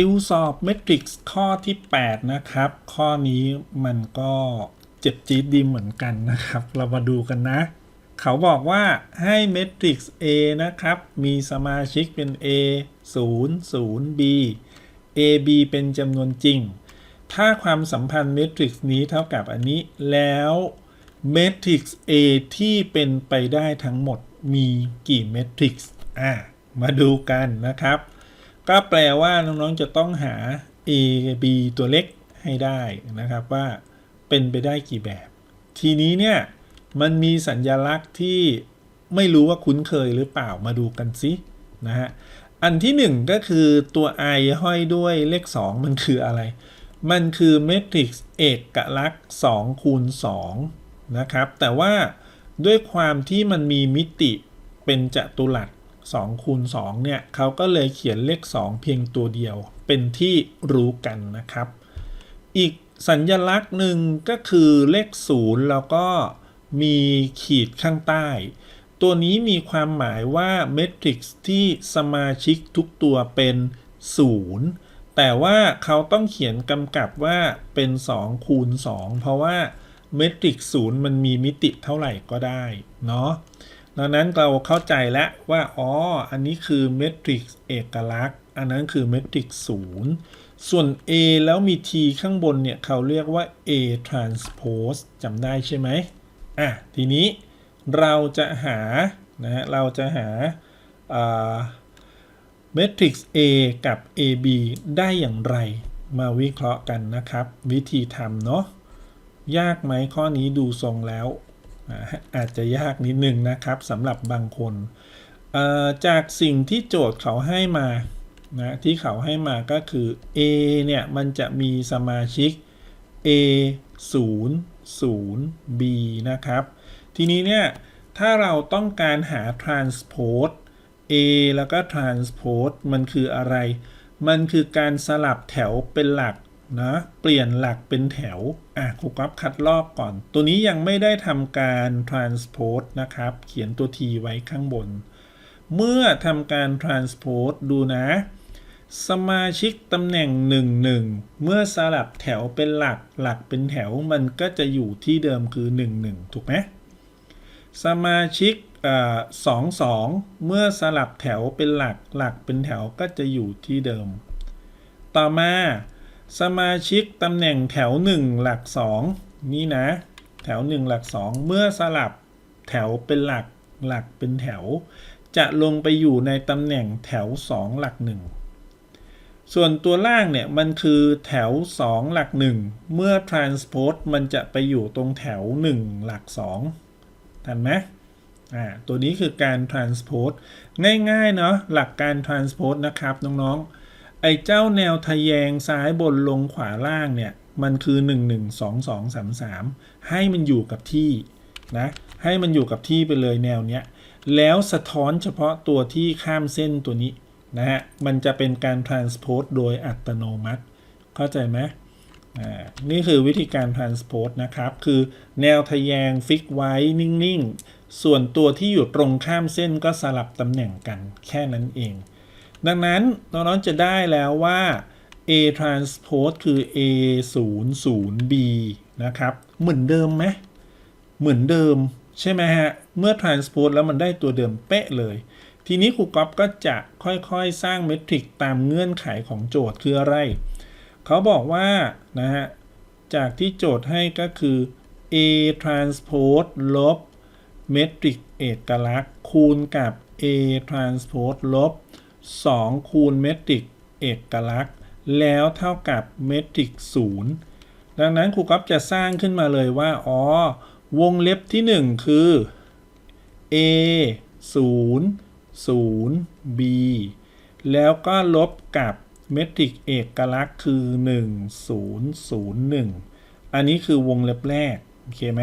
ติวสอบเมทริกซ์ข้อที่ 8 นะครับ ข้อนี้มันก็เจ็บจี๊ดดีเหมือนกันนะครับ เรามาดูกันนะ เขาบอกว่าให้เมทริกซ์ A นะครับ มีสมาชิกเป็น A 0 0 B A B เป็นจำนวนจริง ถ้าความสัมพันธ์เมทริกซ์นี้เท่ากับอันนี้ แล้วเมทริกซ์ A ที่เป็นไปได้ทั้งหมดมีกี่เมทริกซ์ อะ มาดูกันนะครับ ก็แปลว่าน้องๆจะต้องหา A B ตัวเล็กให้ได้นะครับว่าเป็นไปได้กี่แบบ ทีนี้เนี่ยมันมีสัญญลักษณ์ที่ไม่รู้ว่าคุ้นเคยหรือเปล่ามาดูกันสินะฮะอันที่หนึ่งก็คือตัว i ห้อยด้วยเลข 2 มันคืออะไร มันคือเมทริกซ์เอกลักษณ์2คูณ2นะครับ แต่ว่าด้วยความที่มันมีมิติเป็นจัตุรัส 2คูณ2เนี่ยเขาก็เลยเขียนเลข 2 เพียงตัวเดียว เป็นที่รู้กันนะครับ อีกสัญญลักษณ์หนึ่งก็คือเลข 0 แล้วก็มีขีดข้างใต้ ตัวนี้มีความหมายว่าเมทริกซ์ที่สมาชิกทุกตัวเป็น 0 แต่ว่าเขาต้องเขียนกำกับว่าเป็น 2 คูณ 2 เพราะว่าเมทริกซ์0มันมีมิติเท่าไหร่ก็ได้เนาะ ดังนั้นเราเข้าใจแล้วว่า อ๋อ อันนี้คือเมทริกซ์เอกลักษณ์ อันนั้นคือเมทริกซ์0ส่วน A แล้วมี T ข้างบนเนี่ยเขาเรียกว่า A transpose จำได้ใช่ไหมอะ ทีนี้เราจะหา นะฮะ เราจะหาเมทริกซ์ A กับ AB ได้อย่างไร มาวิเคราะห์กันนะครับ วิธีทำเนาะ ยากไหมข้อนี้ดูทรงแล้ว อาจจะยากนิดนึงนะครับสำหรับบางคนจากสิ่งที่โจทย์เขาให้มานะที่เขาให้มาก็คือ A เนี่ย มันจะมีสมาชิก A 0 0 B นะครับ ทีนี้เนี่ย ถ้าเราต้องการหา transpose A แล้วก็ transpose มันคืออะไร มันคือการสลับแถวเป็นหลัก นะเปลี่ยนหลักเป็นแถวอะครูก๊อฟคัดลอกก่อน ตัวนี้ยังไม่ได้ทำการ transpose นะครับ เขียนตัว t ไว้ข้างบน เมื่อทำการ transpose ดูนะ สมาชิกตำแหน่ง 1 1 เมื่อสลับแถวเป็นหลักหลักเป็นแถวมันก็จะอยู่ที่เดิมคือ 1 1 ถูกไหมสมาชิกสองสองเมื่อสลับแถวเป็นหลักหลักเป็นแถวก็จะอยู่ที่เดิม ต่อมา สมาชิกตำแหน่งแถว 1 หลัก 2 นี่นะ แถว 1 หลัก 2 เมื่อสลับแถวเป็นหลักหลักเป็นแถว จะลงไปอยู่ในตำแหน่งแถว 2 หลัก 1 ส่วนตัวล่างเนี่ยมันคือแถว 2 หลัก 1 เมื่อ transpose มันจะไปอยู่ตรงแถว 1 หลัก 2 ทันไหมอ่าตัวนี้คือการ transpose ง่ายๆเนาะหลักการ transpose นะครับน้องๆ ไอ้เจ้าแนวทะแยงซ้ายบนลงขวาล่างเนี่ย มันคือ 1 1 2 2 3 3 ให้มันอยู่กับที่นะ ให้มันอยู่กับที่ไปเลยแนวเนี้ย แล้วสะท้อนเฉพาะตัวที่ข้ามเส้นตัวนี้นะฮะ มันจะเป็นการ transpose โดยอัตโนมัติ เข้าใจไหมอ่า นี่คือวิธีการ transpose นะครับ คือแนวทะแยงฟิกไว้นิ่ง ๆ ส่วนตัวที่อยู่ตรงข้ามเส้นก็สลับตำแหน่งกันแค่นั้นเอง ดังนั้นน้องๆจะได้แล้วว่า A transpose คือ A 0 0 B นะครับ เหมือนเดิมไหมเหมือนเดิมใช่ไหมฮะ เมื่อ transpose แล้วมันได้ตัวเดิมเป๊ะเลย ทีนี้ครูก๊อฟก็จะค่อยๆ สร้างเมทริกตามเงื่อนไขของโจทย์คืออะไร เขาบอกว่านะฮะ จากที่โจทย์ให้ก็คือ A transpose ลบเมทริกเอกลักษณ์คูณกับ A transpose ลบ 2 คูณเมทริกเอกลักษณ์ แล้วเท่ากับเมทริก0ดังนั้นครูก๊อฟจะสร้างขึ้นมาเลยว่า อ๋อ วงเล็บที่ 1 คือ A 0 0 B แล้วก็ลบกับเมทริกเอกลักษณ์คือ 1 0 0 1 อันนี้คือวงเล็บแรก โอเคไหม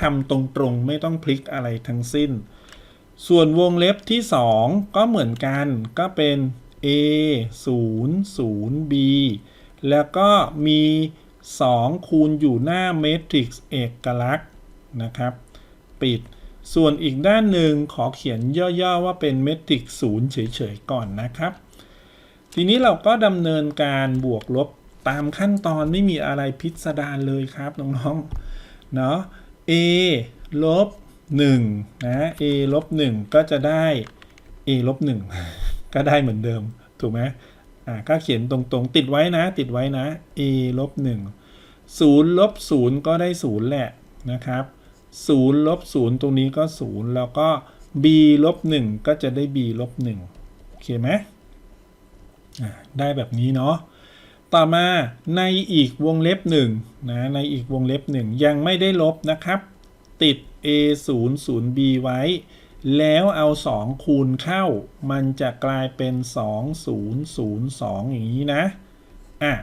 ทำตรงๆ ไม่ต้องพลิกอะไรทั้งสิ้น ส่วนวงเล็บที่ 2 ก็เหมือนกันก็เป็น A 0 0 B แล้วก็มี 2 คูณอยู่หน้าเมทริกซ์เอกลักษณ์นะครับ ปิด ส่วนอีกด้านหนึ่งขอเขียนย่อๆว่าเป็นเมทริกซ์0เฉยๆก่อนนะครับ ทีนี้เราก็ดำเนินการบวกลบตามขั้นตอนไม่มีอะไรพิสดารเลยครับน้องๆ เนาะ a ลบ 1นะ a ลบ1ก็จะได้ a ลบ1ก็ได้เหมือนเดิม ถูกไหมอ่าก็เขียนตรงๆ ติดไว้นะ ติดไว้นะ a ลบ1 0ลบ0ก็ได้ 0 แหละนะครับ0ลบ0ตรงนี้ก็ 0 แล้วก็ b ลบ1ก็จะได้ b ลบ1โอเคไหมอ่าได้แบบนี้เนาะต่อมาในอีกวงเล็บหนึ่งนะในอีกวงเล็บหนึ่งยังไม่ได้ลบนะครับ ติด a 0 0 b ไว้ แล้วเอา 2 คูณเข้า มันจะกลายเป็น 2 0 0 2 อย่างนี้นะ อะ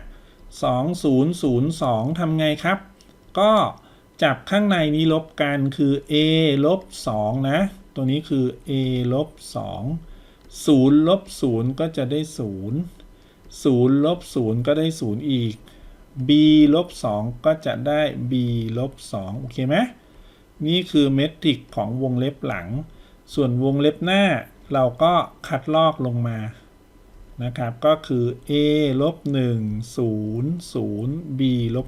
2 0 0 2ทำไงครับ ก็จับข้างในนี้ลบกันคือ a ลบ2นะ ตัวนี้คือ a ลบ2 0ลบ0ก็จะได้ 0 0ลบ0ก็ได้ 0 อีก b ลบ2ก็จะได้ b ลบ2โอเคไหม นี่คือเมตริกของวงเล็บหลัง ส่วนวงเล็บหน้า เราก็คัดลอกลงมานะครับ ก็คือ a ลบ1 0 0 b ลบ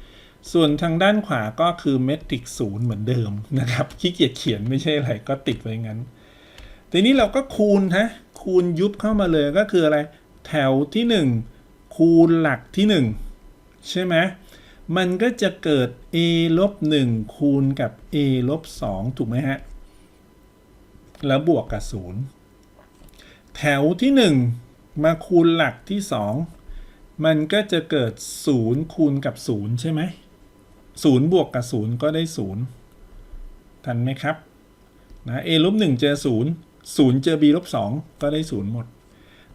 1ส่วนทางด้านขวาก็คือเมตริก0เหมือนเดิมนะครับขี้เกียจเขียนไม่ใช่อะไรก็ติดไว้งั้น ทีนี้เราก็คูณฮะคูณยุบเข้ามาเลยก็คืออะไร แถวที่ 1 คูณหลักที่ 1 ใช่ไหม มันก็จะเกิด a ลบ1คูณกับ a ลบ2ถูกไหมฮะ แล้วบวกกับ 0 แถวที่ 1 มาคูณหลักที่ 2 มันก็จะเกิด 0 คูณกับ 0 ใช่ไหม0บวกกับ 0 ก็ได้ 0 ทันไหมครับนะ a ลบ1เจอ 0 0 เจอ b ลบ2ก็ได้ 0 หมด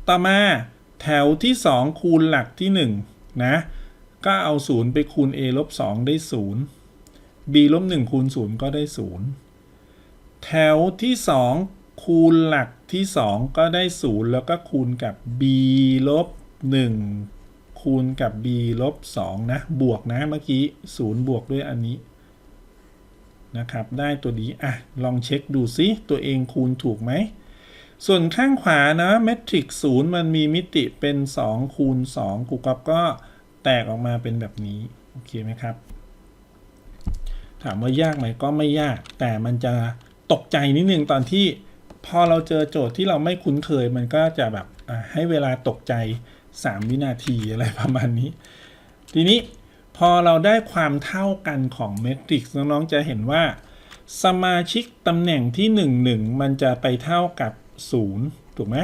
ต่อมาแถวที่ 2 คูณหลักที่ 1 นะ ก็เอา 0 ไปคูณ a ลบ 2 ได้ 0 b ลบ 1 คูณ 0 ก็ได้ 0 แถวที่ 2 คูณหลักที่ 2 ก็ได้ 0 แล้วก็คูณกับ b ลบ 1 คูณกับ b ลบ 2 นะ บวกนะเมื่อกี้ 0 บวกด้วยอันนี้นะครับ ได้ตัวนี้อะ ลองเช็คดูซิตัวเองคูณถูกไหม ส่วนข้างขวานะเมทริกศูนย์มันมีมิติเป็น 2 คูณ 2กูกับก็ แตกออกมาเป็นแบบนี้โอเคไหมครับ ถามว่ายากไหมก็ไม่ยาก แต่มันจะตกใจนิดนึงตอนที่พอเราเจอโจทย์ที่เราไม่คุ้นเคย มันก็จะแบบให้เวลาตกใจ 3 วินาทีอะไรประมาณนี้ ทีนี้พอเราได้ความเท่ากันของเมทริกซ์น้องๆจะเห็นว่า สมาชิกตำแหน่งที่ 1 1 มันจะไปเท่ากับ 0 ถูกไหม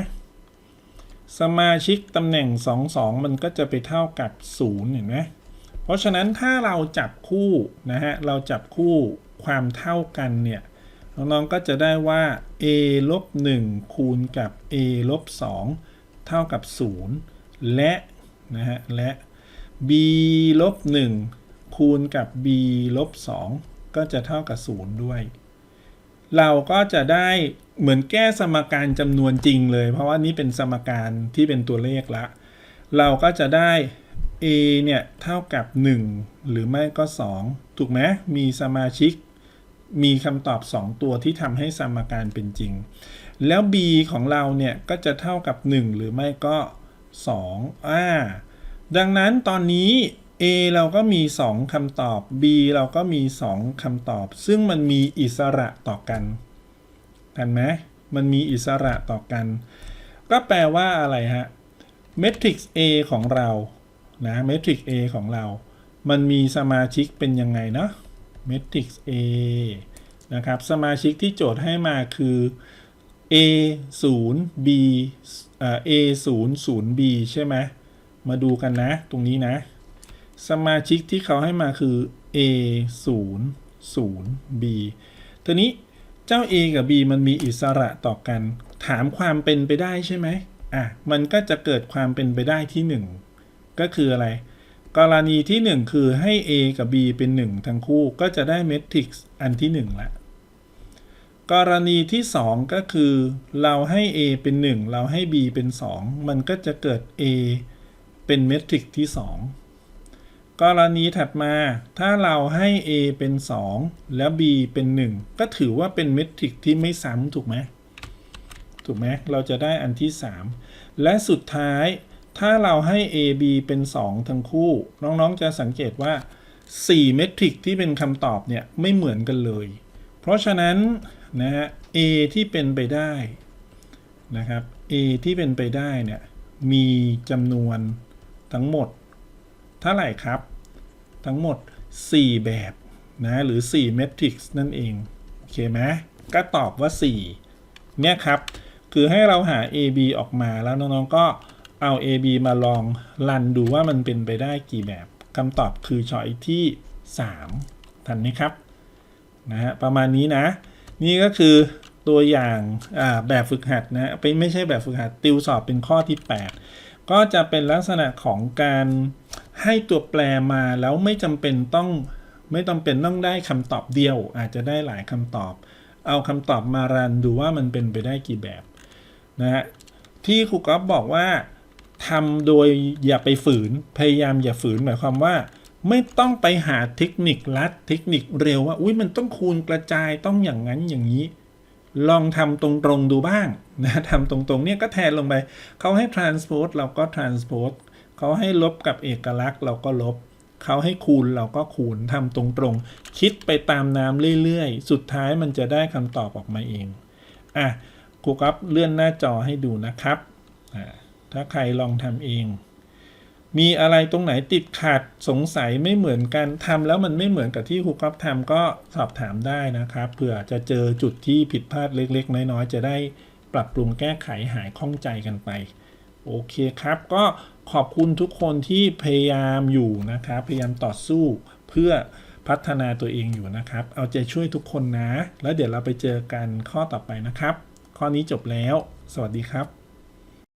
สมาชิกตำแหน่ง 2 2 มันก็จะไปเท่ากับ 0 เห็นไหมเพราะฉะนั้นถ้าเราจับคู่นะฮะ เราจับคู่ความเท่ากันเนี่ย น้องๆก็จะได้ว่า a ลบ1คูณกับ a ลบ2เท่ากับ 0 และนะฮะ และ b ลบ1คูณกับ b ลบ2ก็จะเท่ากับ 0 ด้วย เราก็จะได้ เหมือนแก้สมการจำนวนจริงเลย เพราะว่านี้เป็นสมการที่เป็นตัวเลขละ เราก็จะได้ a เนี่ย เท่ากับ 1 หรือไม่ก็ 2 ถูกไหมมีสมาชิก มีคำตอบ 2 ตัวที่ทำให้สมการเป็นจริง แล้ว b ของเราเนี่ย ก็จะเท่ากับ 1 หรือไม่ก็ 2อ่าดังนั้นตอนนี้ A เราก็มี 2คำตอบ B เราก็มี 2คำตอบ ซึ่งมันมีอิสระต่อกัน กันไหมมันมีอิสระต่อกัน ก็แปลว่าอะไรฮะ matrix A ของเรานะ matrix A ของเรา มันมีสมาชิกเป็นยังไงเนาะ matrix A นะครับ สมาชิกที่โจทย์ให้มาคือ A 0 B เอ่อ A 0 0 B ใช่ไหมมาดูกันนะ ตรงนี้นะ สมาชิกที่เขาให้มาคือ a 0 0 b ทีนี้ เจ้า a กับ b มันมีอิสระต่อกัน ถามความเป็นไปได้ใช่ไหมอะมันก็จะเกิดความเป็นไปได้ที่ 1 ก็คืออะไร กรณีที่ 1 คือให้ a กับ b เป็น 1 ทั้งคู่ก็จะได้เมทริกซ์อันที่ 1 ละ กรณีที่ 2 ก็คือ เราให้ a เป็น 1 เราให้ b เป็น 2 มันก็จะเกิด a เป็นเมทริกซ์ที่ 2 กรณีถัดมาถ้าเราให้ a เป็น 2 แล้ว b เป็น 1 ก็ถือว่าเป็นเมทริกที่ไม่ซ้ำถูกไหมถูกไหมเราจะได้อันที่และสุดท้าย ถ้าเราให้ A B เป็น 2 ทั้งคู่ น้องๆจะสังเกตว่า 4 เมทริกที่เป็นคำตอบเนี่ยไม่เหมือนกันเลย เพราะฉะนั้นนะฮะ A ที่เป็นไปได้นะครับ A ที่เป็นไปได้เนี่ยมีจำนวนทั้งหมด เท่าไหร่ครับ ทั้งหมด 4 แบบนะหรือ 4 เมทริกซ์นั่นเอง โอเคไหมก็ตอบว่า 4 เนี่ยครับ คือให้เราหา A B ออกมาแล้วน้องๆก็เอา A B มาลองรันดูว่ามันเป็นไปได้กี่แบบคำตอบคือช้อยที่ 3 ทันไหมครับนะฮะประมาณนี้นะ นี่ก็คือตัวอย่างแบบฝึกหัดนะไปไม่ใช่แบบฝึกหัดติวสอบเป็นข้อที่ 8 ก็จะเป็นลักษณะของการให้ตัวแปรมาแล้วไม่จำเป็นต้องไม่จำเป็นต้องได้คำตอบเดียว อาจจะได้หลายคำตอบ เอาคำตอบมารันดูว่ามันเป็นไปได้กี่แบบนะฮะที่ครูก๊อฟบอกว่าทำโดยอย่าไปฝืนพยายามอย่าฝืนหมายความว่า ไม่ต้องไปหาเทคนิคลัดเทคนิคเร็วว่าอุ้ยมันต้องคูณกระจายต้องอย่างนั้นอย่างนี้ ลองทำตรงๆดูบ้างนะทำตรงๆเนี่ยก็แทนลงไป เขาให้ transpose เราก็ transpose เขาให้ลบกับเอกลักษณ์เราก็ลบ เขาให้คูณเราก็คูณทำตรงๆ คิดไปตามน้ำเรื่อยๆ สุดท้ายมันจะได้คำตอบออกมาเอง อะครูก๊อฟเลื่อนหน้าจอให้ดูนะครับอ่าถ้าใครลองทำเอง มีอะไรตรงไหนติดขัดสงสัยไม่เหมือนกันทำแล้วมันไม่เหมือนกับที่ครูก๊อฟทำก็สอบถามได้นะครับเผื่อจะเจอจุดที่ผิดพลาดเล็ก ๆ น้อยๆจะได้ปรับปรุงแก้ไขหายข้องใจกันไป โอเคครับ ก็ขอบคุณทุกคนที่พยายามอยู่นะครับ พยายามต่อสู้เพื่อพัฒนาตัวเองอยู่นะครับ เอาใจช่วยทุกคนนะ แล้วเดี๋ยวเราไปเจอกันข้อต่อไปนะครับ ข้อนี้จบแล้ว สวัสดีครับ